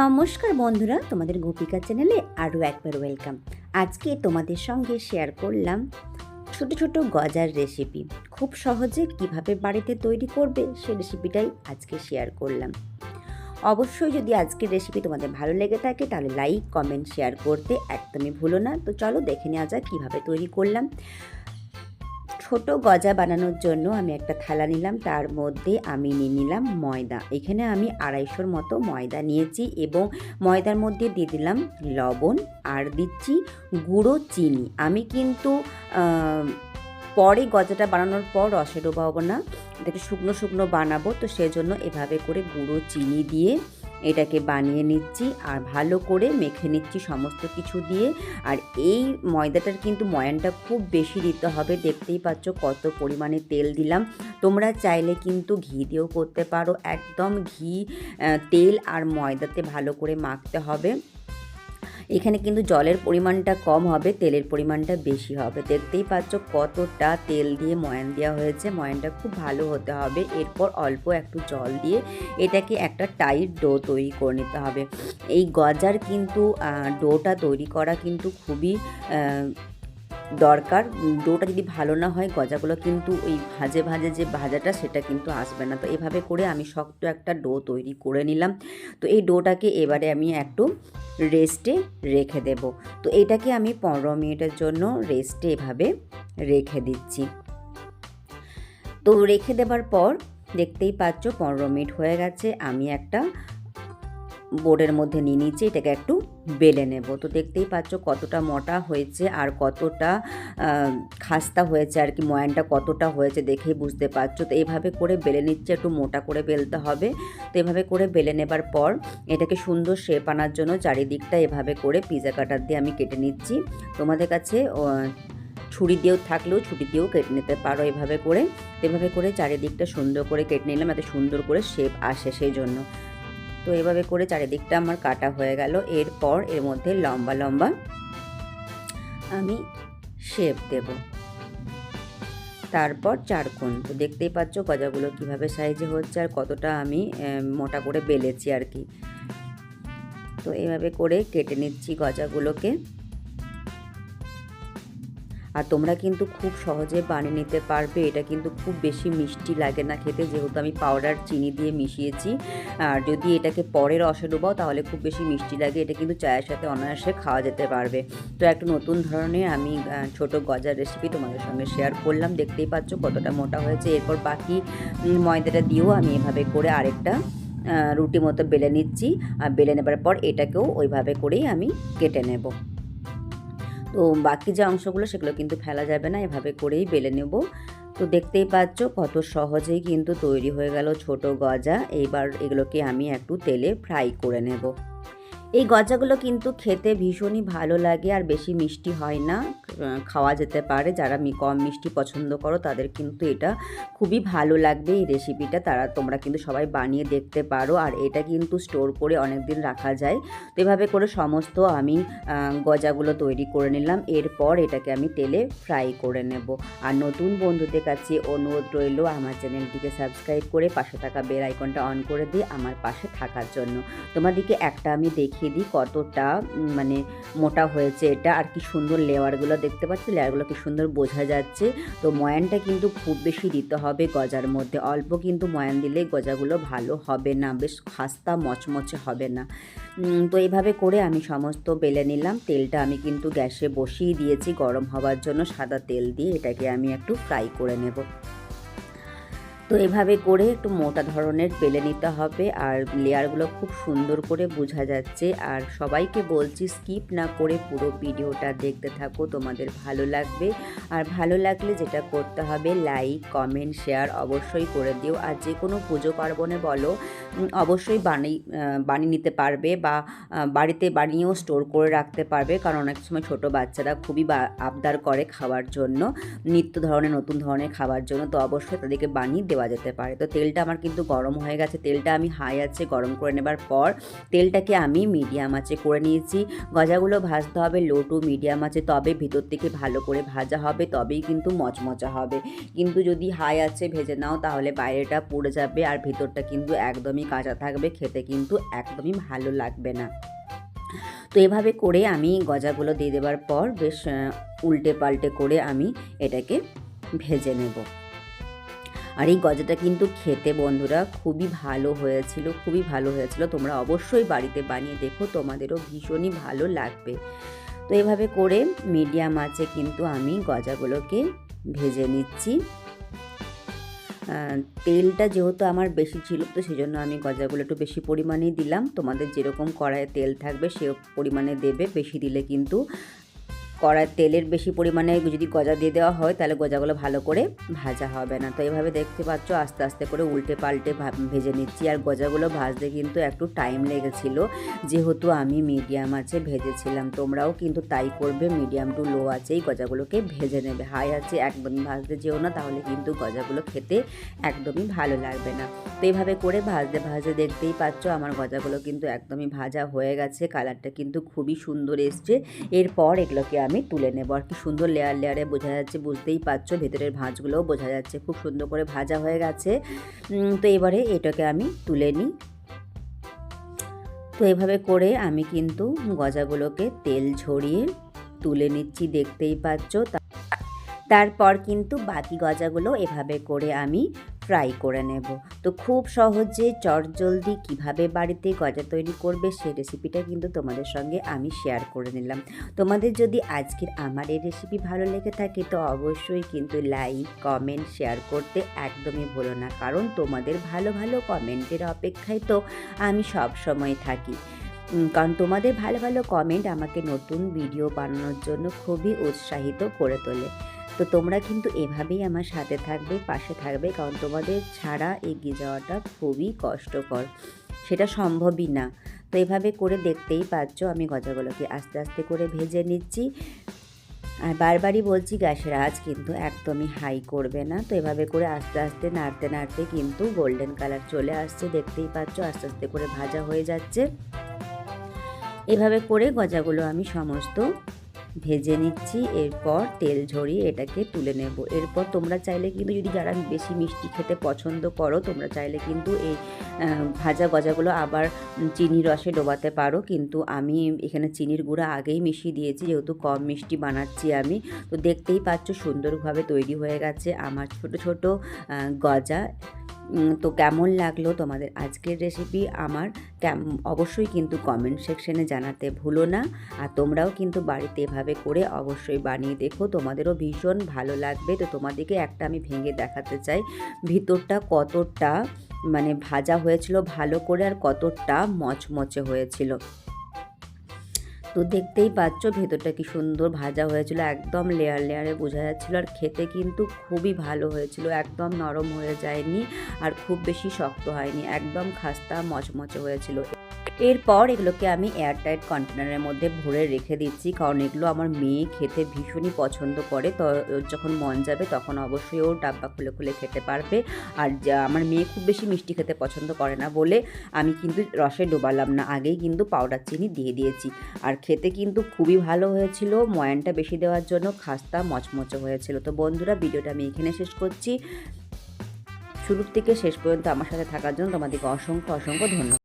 নমস্কার বন্ধুরা, তোমাদের গোপিকা চ্যানেলে আরও একবার ওয়েলকাম। আজকে তোমাদের সঙ্গে শেয়ার করলাম ছোট ছোট গজার রেসিপি। খুব সহজে কীভাবে বাড়িতে তৈরি করবে সেই রেসিপিটাই আজকে শেয়ার করলাম। অবশ্যই যদি আজকের রেসিপি তোমাদের ভালো লেগে থাকে, তাহলে লাইক, কমেন্ট, শেয়ার করতে একদমই ভুলো না। তো চলো দেখে নেওয়া যাক কীভাবে তৈরি করলাম। ছোট গজা বানানোর জন্য আমি একটা থালা নিলাম, তার মধ্যে আমি নিয়ে নিলাম ময়দা। এখানে আমি আড়াইশোর মতো ময়দা নিয়েছি এবং ময়দার মধ্যে দিয়ে দিলাম লবণ আর দিচ্ছি গুঁড়ো চিনি। আমি কিন্তু পরে গজাটা বানানোর পর রসে ডোবাবো না। এটাকে শুকনো শুকনো বানাবো, তো সেজন্য এভাবে করে গুঁড়ো চিনি দিয়ে এটাকে বানিয়ে নিচ্ছি আর ভালো করে মেখে নিচ্ছি সমস্ত কিছু দিয়ে। আর এই ময়দাটার কিন্তু ময়ানটা খুব বেশি দিতে হবে। দেখতেই পাচ্ছ কত পরিমাণে তেল দিলাম। তোমরা চাইলে কিন্তু ঘি দিয়েও করতে পারো। একদম ঘি তেল আর ময়দাতে ভালো করে মাখতে হবে। এখানে কিন্তু জলের পরিমাণটা কম হবে, তেলের পরিমাণটা বেশি হবে। দেখতেই পাচ্ছ কতটা তেল দিয়ে ময়ান দেওয়া হয়েছে। ময়ানটা খুব ভালো হতে হবে। এরপর অল্প একটু জল দিয়ে এটাকে একটা টাইট ডো তৈরি করে নিতে হবে। এই গজার কিন্তু ডোটা তৈরি করা কিন্তু খুবই দরকার, ডোটা যদি ভালো না হয়, গজাগুলো কিন্তু ওই ভাজে ভাজে যে ভাজাটা সেটা কিন্তু আসবে না। তো এভাবে করে আমি শক্ত একটা ডো তৈরি করে নিলাম। তো এই ডোটাকে এবারে আমি একটু রেস্টে রেখে দেব। তো এটাকে আমি পনেরো মিনিটের জন্য রেস্টে এভাবে রেখে দিচ্ছি। তো রেখে দেবার পর দেখতেই পাচ্ছ পনেরো মিনিট হয়ে গেছে। আমি একটা বোর্ডের মধ্যে নিয়ে নিচ্ছি, এটাকে একটু বেলে নেব। তো দেখতেই পাচ্ছ কতটা মোটা হয়েছে আর কতটা খাস্তা হয়েছে আর কি, ময়ানটা কতটা হয়েছে দেখেই বুঝতে পারছ। তো এইভাবে করে বেলে নিচ্ছে, একটু মোটা করে বেলতে হবে। তো এভাবে করে বেলে নেবার পর এটাকে সুন্দর শেপ আনার জন্য চারিদিকটা এভাবে করে পিজা কাটার দিয়ে আমি কেটে নিচ্ছি। তোমাদের কাছে ছুরি দিয়েও থাকলেও ছুরি দিয়েও কেটে নিতে পারো এভাবে করে। এভাবে করে চারিদিকটা সুন্দর করে কেটে নিলাম এত সুন্দর করে শেপ আসে সেই জন্য। তো এভাবে করে চারিদিকটা আমার কাটা হয়ে গেল। এরপর এর মধ্যে লম্বা লম্বা আমি শেপ দেব। তারপর চারকোণ তো দেখতেই পাচ্ছ গজাগুলো কীভাবে সাইজে হচ্ছে আর কতটা আমি মোটা করে বেলেছি আর কি। তো এভাবে করে কেটে নিচ্ছি গজাগুলোকে। আর তোমরা কিন্তু খুব সহজে বানিয়ে নিতে পারবে। এটা কিন্তু খুব বেশি মিষ্টি লাগে না খেতে। যেহেতু আমি পাউডার চিনি দিয়ে মিশিয়েছি। আর যদি এটাকে পরে রসে ডোবাও তাহলে খুব বেশি মিষ্টি লাগে। এটা কিন্তু চায়ের সাথে অনায়াসে খাওয়া যেতে পারবে। তো একটা নতুন ধরনের আমি ছোট গজার রেসিপি তোমাদের সঙ্গে শেয়ার করলাম। দেখতেই পাচ্ছ কতটা মোটা হয়েছে। এরপর বাকি ময়দাটা দিয়েও আমি এভাবে করে আরেকটা রুটি মতো বেলে নিচ্ছি। আর বেলে নেবার পর এটাকেও ওইভাবে করেই আমি কেটে নেব। তো বাকি যে অংশগুলো, সেগুলো কিন্তু ফেলা যাবে না। এভাবে করেই বেলে নেব। তো দেখতেই পাচ্ছ কত সহজেই কিন্তু তৈরি হয়ে গেল ছোট গজা। এইবার এগুলোকে আমি একটু তেলে ফ্রাই করে নেব। এই গজাগুলো কিন্তু খেতে ভীষণই ভালো লাগে আর বেশি মিষ্টি হয় না। খাওয়া যেতে পারে। যারা কম মিষ্টি পছন্দ করো, তাদের কিন্তু এটা খুবই ভালো লাগবে। এই রেসিপিটা তারা, তোমরা কিন্তু সবাই বানিয়ে দেখতে পারো। আর এটা কিন্তু স্টোর করে অনেক দিন রাখা যায়। তো এভাবে করে সমস্ত আমি গজাগুলো তৈরি করে নিলাম। এরপর এটাকে আমি তেলে ফ্রাই করে নেব। আর নতুন বন্ধুদের কাছে অনুরোধ রইল, আমার চ্যানেলটিকে সাবস্ক্রাইব করে পাশে থাকা বেল আইকনটা অন করে দিয়ে আমার পাশে থাকার জন্য। তোমাদেরকে একটা আমি দেখিয়ে দিই কতটা মানে মোটা হয়েছে এটা আর কি সুন্দর লেয়ারগুলো দেখতে পাচ্ছি, লেয়ারগুলো কি সুন্দর বোঝা যাচ্ছে। তো ময়ানটা কিন্তু খুব বেশি দিতে হবে গজার মধ্যে, অল্প কিন্তু ময়ান দিলে গজাগুলো ভালো হবে না, বেশ খাস্তা মচমচে হবে না। তো এইভাবে করে আমি সমস্ত বেলে নিলাম, তেলটা আমি কিন্তু গ্যাসে বসিয়ে দিয়েছি গরম হওয়ার জন্য সাদা তেল দিয়ে এটাকে আমি একটু ফ্রাই করে নেব। তো এভাবে করে একটু মোটা ধরনের বেলে নিতে হবে। আর লেয়ারগুলো খুব সুন্দর করে বোঝা যাচ্ছে। আর সবাইকে বলছি স্কিপ না করে পুরো ভিডিওটা দেখতে থাকো, তোমাদের ভালো লাগবে। আর ভালো লাগলে যেটা করতে হবে লাইক কমেন্ট শেয়ার অবশ্যই করে দিও। আর যে কোনো পুজো পার্বণে বলো অবশ্যই বানিয়ে বানিয়ে নিতে পারবে বা বাড়িতে বানিয়েও স্টোর করে রাখতে পারবে। কারণ অনেক সময় ছোট বাচ্চারা খুবই আবদার করে খাওয়ার জন্য, নিত্য ধরনের, নতুন ধরনের খাবার জন্য। তো অবশ্যই তাদেরকে বানিয়ে দেওয়া দেওয়া যেতে পারে। তো তেলটা আমার কিন্তু গরম হয়ে গেছে। তেলটা আমি হাই আছে, গরম করে নেবার পর তেলটাকে আমি মিডিয়াম আছে করে নিয়েছি। গজাগুলো ভাজতে হবে লো টু মিডিয়াম আছে তবে ভিতর থেকে ভালো করে ভাজা হবে, তবেই কিন্তু মচমচা হবে। কিন্তু যদি হাই আছে, ভেজে নাও, তাহলে বাইরেটা পুড়ে যাবে আর ভিতরটা কিন্তু একদমই কাঁচা থাকবে। খেতে কিন্তু একদমই ভালো লাগবে না। তো এভাবে করে আমি গজাগুলো দিয়ে দেওয়ার পর বেশ উল্টে পাল্টে করে আমি এটাকে ভেজে নেব। আর এই গজাটা কিন্তু খেতে বন্ধুরা খুবই ভালো হয়েছিল, খুবই ভালো হয়েছিল। তোমরা অবশ্যই বাড়িতে বানিয়ে দেখো, তোমাদেরও ভীষণই ভালো লাগবে। তো এভাবে করে মিডিয়াম আছে কিন্তু আমি গজাগুলোকে ভেজে নিচ্ছি। তেলটা যেহেতু আমার বেশি ছিল, তো সেই জন্য আমি গজাগুলো একটু বেশি পরিমাণেই দিলাম। তোমাদের যেরকম কড়াইয়ে তেল থাকবে, সে পরিমাণে দেবে। বেশি দিলে কিন্তু কড়াই তেলের বেশি পরিমাণে যদি গজা দিয়ে দেওয়া হয়, তাহলে গজাগুলো ভালো করে ভাজা হবে না। তো এভাবে দেখতে পাচ্ছ, আস্তে আস্তে করে উল্টে পাল্টে ভেজে নিচ্ছি। আর গজাগুলো ভাজতে কিন্তু একটু টাইম লেগেছিল। যেহেতু আমি মিডিয়াম আছে, ভেজেছিলাম। তোমরাও কিন্তু তাই করবে মিডিয়াম টু লো আছেই গজাগুলোকে ভেজে নেবে। হাই আছে একদমই ভাজতে যেও না, তাহলে কিন্তু গজাগুলো খেতে একদমই ভালো লাগবে না। তো এইভাবে করে ভাজতে ভাজতে দেখতেই পাচ্ছ, আমার গজাগুলো কিন্তু একদমই ভাজা হয়ে গেছে। কালারটা কিন্তু খুবই সুন্দর এসছে। এরপর এগুলোকে আমি তুলে নেব। আর কি সুন্দর লেয়ার লেয়ারে বোঝা যাচ্ছে, বুঝতেই পারছ, ভেতরের ভাঁজগুলোও বোঝা যাচ্ছে, খুব সুন্দর করে ভাজা হয়ে গেছে। তো এবারে এটাকে আমি তুলে নিই। তো এভাবে করে আমি কিন্তু গজাগুলোকে তেল ঝরিয়ে তুলে নিচ্ছি, দেখতেই পাচ্ছ। তারপর কিন্তু বাকি গজাগুলো এভাবে করে আমি ফ্রাই করে নেব। তো খুব সহজে চটজলদি কীভাবে বাড়িতে গজা তৈরি করবে সেই রেসিপিটা কিন্তু তোমাদের সঙ্গে আমি শেয়ার করে নিলাম। তোমাদের যদি আজকের আমার এই রেসিপি ভালো লেগে থাকে তো অবশ্যই কিন্তু লাইক কমেন্ট শেয়ার করতে একদমই ভুলো না। কারণ তোমাদের ভালো ভালো কমেন্টের অপেক্ষায় তো আমি সব সময় থাকি। কারণ তোমাদের ভালো ভালো কমেন্ট আমাকে নতুন ভিডিও বানানোর জন্য খুবই উৎসাহিত করে তোলে। তো তোমরা কিন্তু এভাবেই আমার সাথে থাকবে, পাশে থাকবে, কারণ তোমাদের ছাড়া এগিয়ে যাওয়াটা খুবই কষ্টকর। সেটা সম্ভবই না। তো এভাবে করে দেখতেই পাচ্ছ, আমি গজাগুলোকে আস্তে আস্তে করে ভেজে নিচ্ছি। আর বারবারই বলছি, গ্যাসের আঁচ কিন্তু একদমই হাই করবে না। তো এভাবে করে আস্তে আস্তে, নাড়তে নাড়তে কিন্তু গোল্ডেন কালার চলে আসছে, দেখতেই পাচ্ছ, আস্তে আস্তে করে ভাজা হয়ে যাচ্ছে। এভাবে করে গজাগুলো আমি সমস্ত ভেজে নিচ্ছি, এরপর তেল ঝরিয়ে এটাকে তুলে নেব। এরপর তোমরা চাইলে কিন্তু যদি যারা বেশি মিষ্টি খেতে পছন্দ করো, তোমরা চাইলে কিন্তু এই ভাজা গজাগুলো আবার চিনির রসে ডোবাতে পারো। কিন্তু আমি এখানে চিনির গুঁড়া আগেই মিশিয়ে দিয়েছি, যেহেতু কম মিষ্টি বানাচ্ছি আমি। তো দেখতেই পাচ্ছ সুন্দরভাবে তৈরি হয়ে গেছে আমার ছোট ছোট গজা। তো কেমন লাগল তোমাদের আজকের রেসিপি আমার অবশ্যই কিন্তু কমেন্ট সেকশনে জানাতে ভুলো না। আর তোমরাও কিন্তু বাড়িতে এভাবে করে অবশ্যই বানিয়ে দেখো। তোমাদেরও ভীষণ ভালো লাগবে। তো তোমাদেরকে একটা আমি ভেঙে দেখাতে চাই। ভিতরটা কতটা মানে ভাজা হয়েছিল ভালো করে আর কতটা মচমচে হয়েছিল। তো দেখতেই পাচ্ছ ভেতরটা কি সুন্দর ভাজা হয়েছিল, একদম লেয়ার লেয়ারে বোঝা যাচ্ছিল আর খেতে কিন্তু খুবই ভালো হয়েছিল, একদম নরম হয়ে যায়নি আর খুব বেশি শক্ত হয়নি, একদম খাস্তা মচমচে হয়েছিল। এরপর এগুলোকে আমি এয়ারটাইট কন্টেনারের মধ্যে ভরে রেখে দিচ্ছি, কারণ এগুলো আমার মেয়ে খেতে ভীষণই পছন্দ করে। তো যখন মন যাবে তখন অবশ্যই ও ডাব্বা খুলে খুলে খেতে পারবে। আর আমার মেয়ে খুব বেশি মিষ্টি খেতে পছন্দ করে না বলে আমি কিন্তু রসে ডোবালাম না, আগেই কিন্তু পাউডার চিনি দিয়ে দিয়েছি। আর খেতে কিন্তু খুবই ভালো হয়েছিল, ময়ানটা বেশি দেওয়ার জন্য খাস্তা মচমচে হয়েছিল। তো বন্ধুরা, ভিডিওটা আমি এখানে শেষ করছি। শুরু থেকে শেষ পর্যন্ত আমার সাথে থাকার জন্য তোমাদেরকে অসংখ্য অসংখ্য ধন্যবাদ।